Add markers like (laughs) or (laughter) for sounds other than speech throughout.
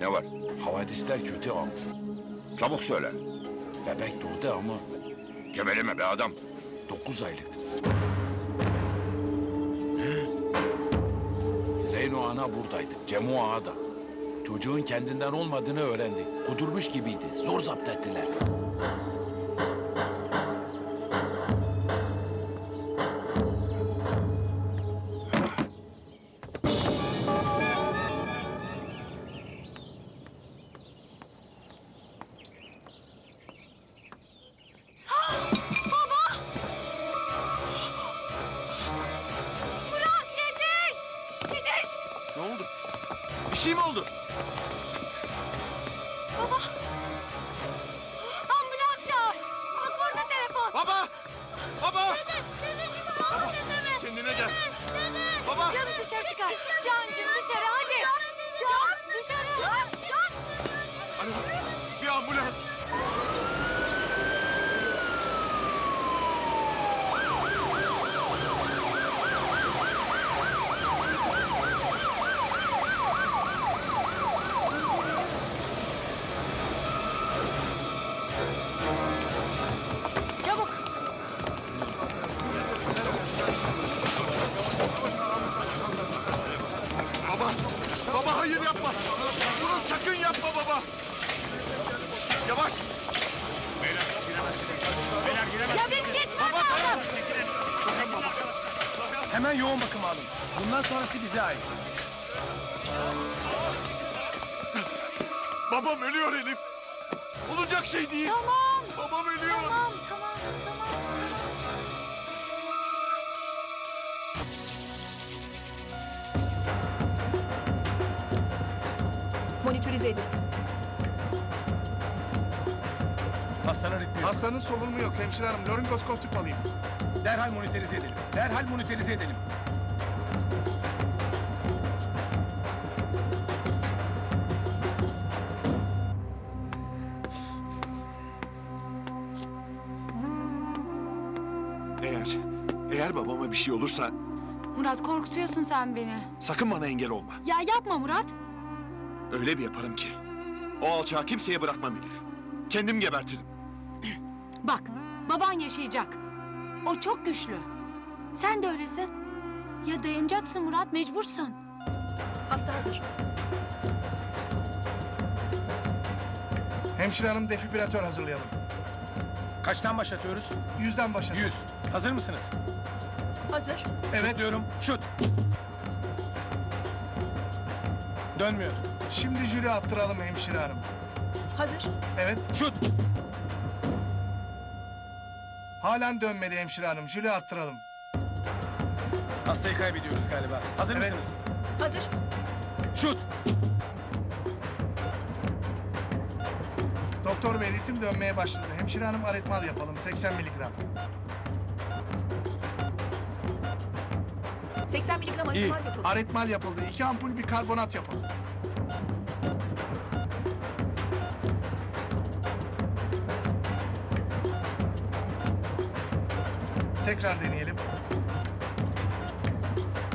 Ne var? Havadisler kötü ama. Çabuk söyle. Bebek doğdu ama Geveleme be adam. 9 aylık. Zeyno ana buradaydı. Cemo ağa da. Çocuğun kendinden olmadığını öğrendi. Kudurmuş gibiydi. Zor zapt ettiler. Bir şey mi oldu? Hemen yoğun bakım alın. Bundan sonrası bize ait. (laughs) Babam ölüyor Elif! Olacak şey değil! Tamam! Babam ölüyor! Tamam, tamam, tamam. Monitörize edin. Hastanın ritmi yok. Hastanın solunumu yok hemşire hanım. Laringoskop tüp alayım. Derhal monitörize edelim. Derhal monitörize edelim. Eğer, eğer babama bir şey olursa Murat korkutuyorsun sen beni. sakın bana engel olma. Ya yapma Murat. Öyle bir yaparım ki. O alçağı kimseye bırakmam Elif. Kendim gebertirim. Bak, baban yaşayacak. O çok güçlü. Sen de öylesin. Ya dayanacaksın Murat, mecbursun. Hasta hazır. Hemşire hanım defibrilatör hazırlayalım. Kaçtan başlatıyoruz? Yüzden başlayalım. 100. Hazır mısınız? Hazır. Evet. Şut diyorum. Şut. Dönmüyor. Şimdi jüri attıralım hemşire hanım. Hazır. Evet. Şut. Halen dönmedi hemşire hanım. Jüri attıralım. Hastayı kaybediyoruz galiba. Hazır Evet. mısınız? Hazır. Şut. Doktor bey ritim dönmeye başladı. Hemşire hanım aritmal yapalım. 80 miligram. 80 miligram İyi. aritmal yapıldı. Aritmal yapıldı. İki ampul bir karbonat yapalım. Tekrar deneyelim.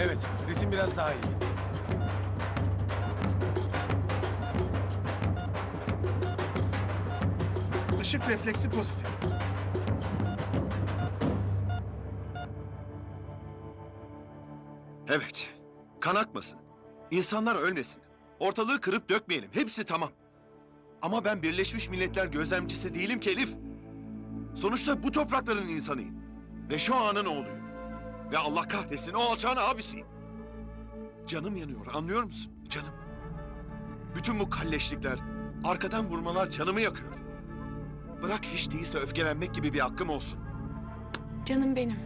Evet. Ritim biraz daha iyi. Işık refleksi pozitif. Evet. Kan akmasın. İnsanlar ölmesin. Ortalığı kırıp dökmeyelim. Hepsi tamam. Ama ben Birleşmiş Milletler gözlemcisi değilim ki Elif. Sonuçta bu toprakların insanıyım. Ve şu anın oğluyum. Ve Allah kahretsin o alçağın abisiyim. Canım yanıyor anlıyor musun? Canım. Bütün bu kalleşlikler, arkadan vurmalar canımı yakıyor. Bırak hiç değilse öfkelenmek gibi bir hakkım olsun. Canım benim.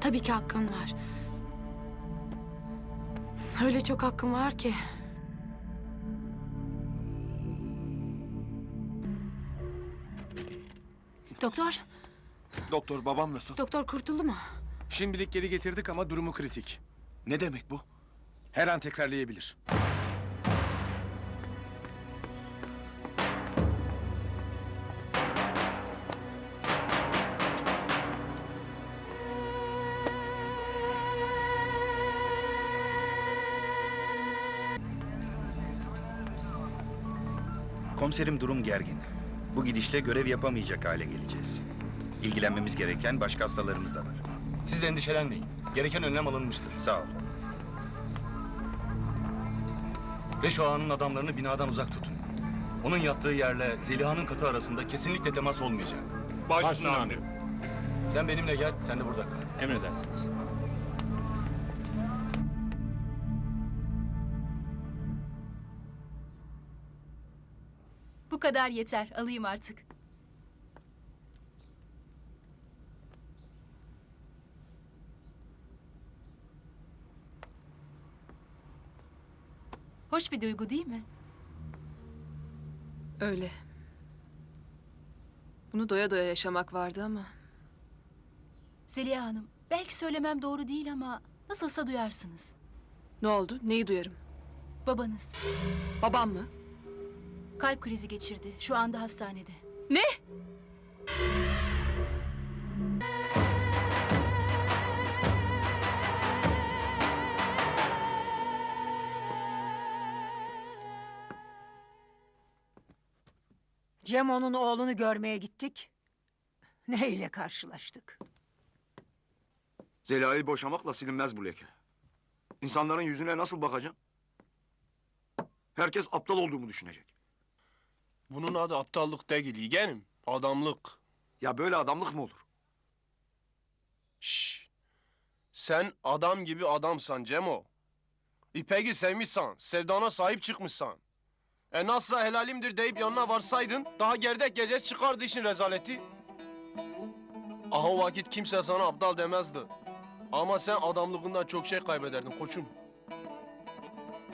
Tabii ki hakkın var. Öyle çok hakkım var ki. Doktor, Doktor babam nasıl? Doktor kurtuldu mu? Şimdilik geri getirdik ama durumu kritik. Ne demek bu? Her an tekrarlayabilir. Komiserim durum gergin. Bu gidişle görev yapamayacak hale geleceğiz. İlgilenmemiz gereken başka hastalarımız da var. Siz endişelenmeyin. Gereken önlem alınmıştır. Sağ ol. Reşo Ağa'nın adamlarını binadan uzak tutun. Onun yattığı yerle Zeliha'nın katı arasında kesinlikle temas olmayacak. Baş üstüne amirim. Sen benimle gel, sen de burada kal. Emredersiniz. Bu kadar yeter. Alayım artık. Hoş bir duygu değil mi? Öyle. Bunu doya doya yaşamak vardı ama Zeliha Hanım, belki söylemem doğru değil ama nasılsa duyarsınız. ne oldu? Neyi duyarım? Babanız Babam mı? kalp krizi geçirdi. Şu anda hastanede. Ne? Cemo'nun oğlunu görmeye gittik. Ne ile karşılaştık? Zeliha'yı boşamakla silinmez bu leke. İnsanların yüzüne nasıl bakacağım? Herkes aptal olduğumu düşünecek. Bunun adı aptallık değil yeğenim. Adamlık. Ya böyle adamlık mı olur? Şşş. Sen adam gibi adamsan Cemo. İpek'i sevmişsen, sevdana sahip çıkmışsan. E nasılsa helalimdir deyip yanına varsaydın, daha gerdek gecesi çıkardı işin rezaleti. Aha o vakit kimse sana aptal demezdi. Ama sen adamlığından çok şey kaybederdin koçum.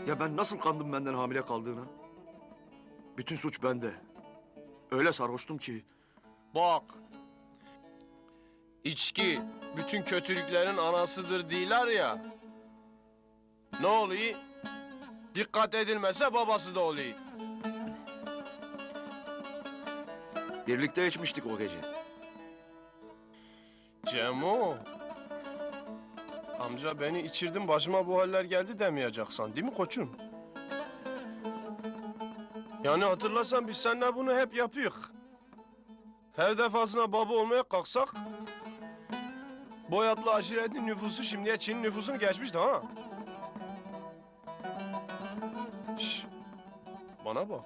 Ya ben nasıl kandım benden hamile kaldığına? Bütün suç bende. Öyle sarhoştum ki. Bak. İçki bütün kötülüklerin anasıdır değiller ya. Ne oluyor? Dikkat edilmese babası da oluyor. Birlikte içmiştik o gece. Cemo. Amca beni içirdin başıma bu haller geldi demeyeceksin değil mi koçum? Yani hatırlarsan biz seninle bunu hep yapıyoruz. Her defasında baba olmaya kalksak... ...boyatlı aşiretin nüfusu şimdiye Çin nüfusunu geçmişti ha. Bana bak.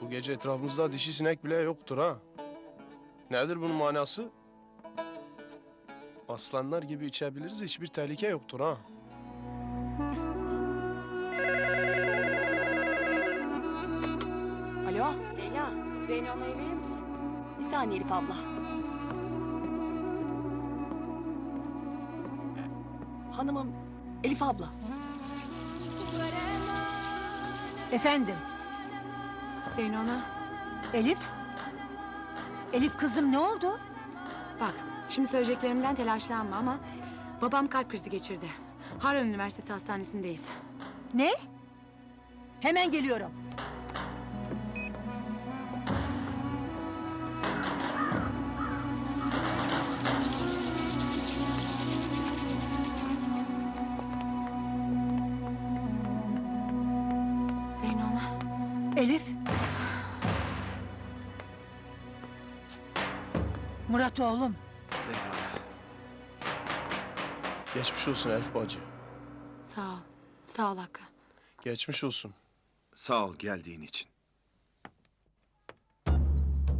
Bu gece etrafımızda dişi sinek bile yoktur ha. Nedir bunun manası? Aslanlar gibi içebiliriz, hiçbir tehlike yoktur ha. Alo? Leyla, Zeyno onayı verir misin? Bir saniye Elif abla. Hanımım, Elif abla. Efendim, Zeyno ana, Elif? Elif kızım ne oldu? bak şimdi söyleyeceklerimden telaşlanma ama... ...babam kalp krizi geçirdi. Harran Üniversitesi Hastanesi'ndeyiz. Ne? Hemen geliyorum. Zeyno ana. Elif. Murat oğlum. Geçmiş olsun Elif bacı. Sağ ol. Sağ ol Hakkı. Geçmiş olsun. Sağ ol geldiğin için.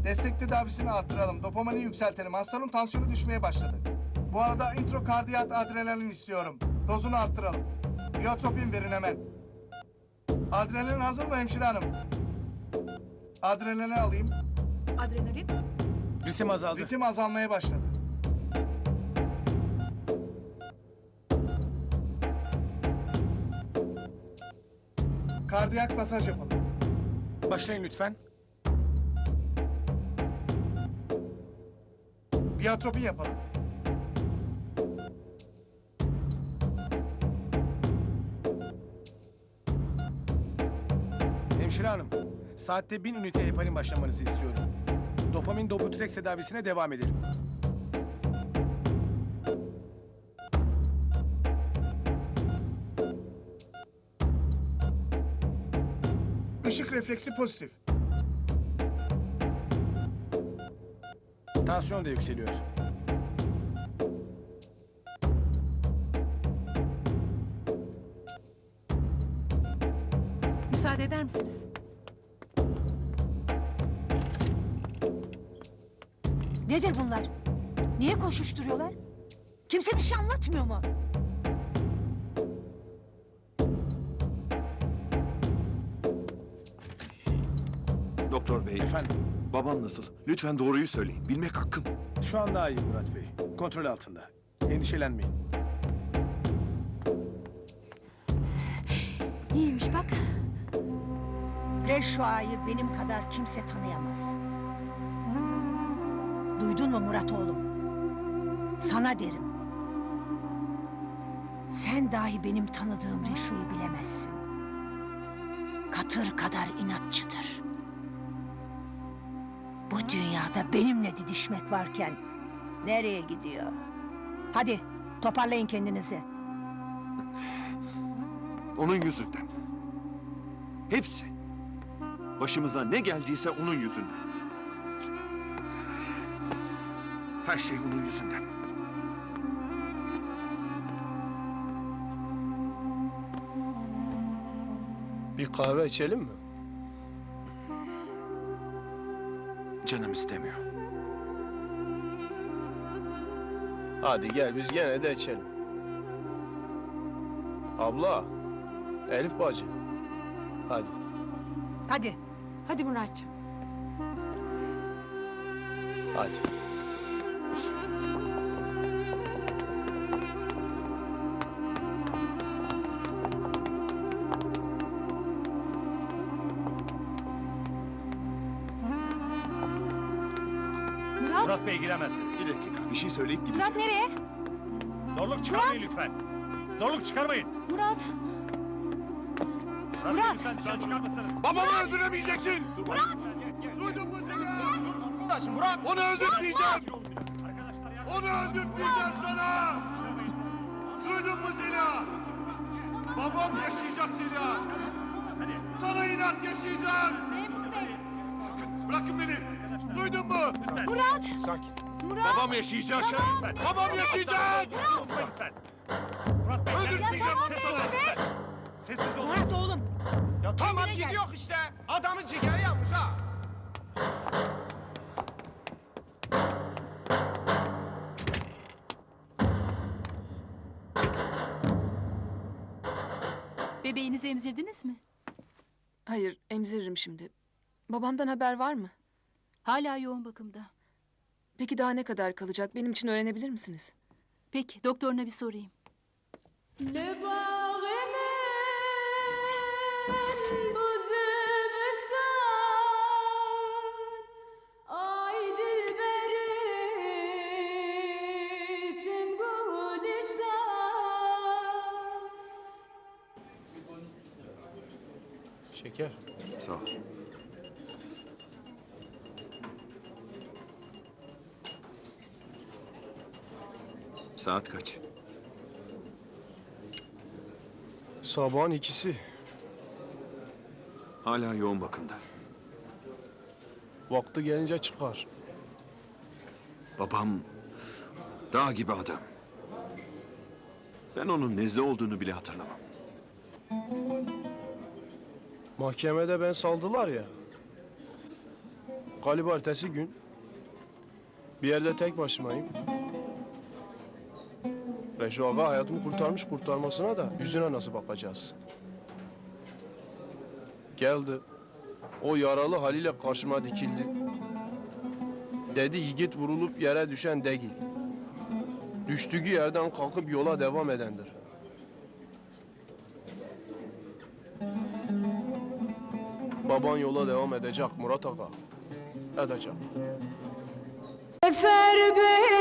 Destek tedavisini arttıralım. Dopamini yükseltelim. Hastanın tansiyonu düşmeye başladı. Bu arada introkardiyat adrenalin istiyorum. Dozunu arttıralım. Biotropin verin hemen. Adrenalin hazır mı hemşire hanım? Adrenalin alayım. Adrenalin. Ritim azaldı. Ritim azalmaya başladı. Kardiyak masaj yapalım. Başlayın lütfen. Biotropin yapalım. Hemşire hanım, saatte bin ünite heparin başlamanızı istiyorum. Dopamin Doputrex tedavisine devam edelim. Işık refleksi pozitif. Tansiyon da yükseliyor. Müsaade eder misiniz? Nedir bunlar? Niye koşuşturuyorlar? Kimse bir şey anlatmıyor mu? Doktor bey, Efendim, babam nasıl? Lütfen doğruyu söyleyin. Bilmek hakkım. şu an daha iyi Murat Bey. Kontrol altında. Endişelenmeyin. İyiymiş bak. Reşua'yı benim kadar kimse tanıyamaz. Duydun mu Murat oğlum? Sana derim. Sen dahi benim tanıdığım Reşu'yu bilemezsin. Katır kadar inatçıdır. Bu dünyada benimle didişmek varken nereye gidiyor? Hadi toparlayın kendinizi. Onun yüzünden. Hepsi. Başımıza ne geldiyse onun yüzünden. Her şey onun yüzünden. Bir kahve içelim mi? Canım istemiyor. Hadi gel biz gene de içelim. Abla, Elif bacı. Hadi. Hadi. Hadi Muratcığım. Hadi. Murat, Murat Bey giremezsiniz. Bir dakika bir şey söyleyip gideceğim. Murat nereye? Zorluk çıkarmayın lütfen. Zorluk çıkarmayın. Murat, Murat, Murat! Bey lütfen dışarı çıkar mısınız? Babamı öldüremeyeceksin. Murat! Duydun mu seni? Onu öldürmeyeceğim. Arkadaşlar ya. Onu öldürmeyeceğim sana. Duydun mu Zeliha? Babam yaşayacak Zeliha. Sana inat yaşayacak. Bırakın, bırakın beni. Duydun mu? Murat, Sakin. Murat. Babam yaşayacak. Lütfen. Babam yaşayacak. Lütfen. Murat Bey Öldürmeyeceğim seni. Sessiz olun. Murat oğlum. Ya tamam Kendine gel. gidiyor işte. Adamın ciğeri yanmış ha. Bebeğinizi emzirdiniz mi? Hayır, emziririm şimdi. Babamdan haber var mı? Hala yoğun bakımda. Peki daha ne kadar kalacak? Benim için öğrenebilir misiniz? Peki, doktoruna bir sorayım. Şeker. Sağ ol. Saat kaç? Sabahın ikisi. Hala yoğun bakımda. Vakti gelince çıkar. Babam dağ gibi adam. Ben onun nezle olduğunu bile hatırlamam. Mahkemede ben saldılar ya. Galiba ertesi gün bir yerde tek başımayım. Reşo Ağa hayatımı kurtarmış kurtarmasına da yüzüne nasıl bakacağız? Geldi. O yaralı haliyle karşıma dikildi. Dedi yiğit vurulup yere düşen değil. Düştüğü yerden kalkıp yola devam edendir. Baban yola devam edecek Murat Ağa. Edecek. Efer beni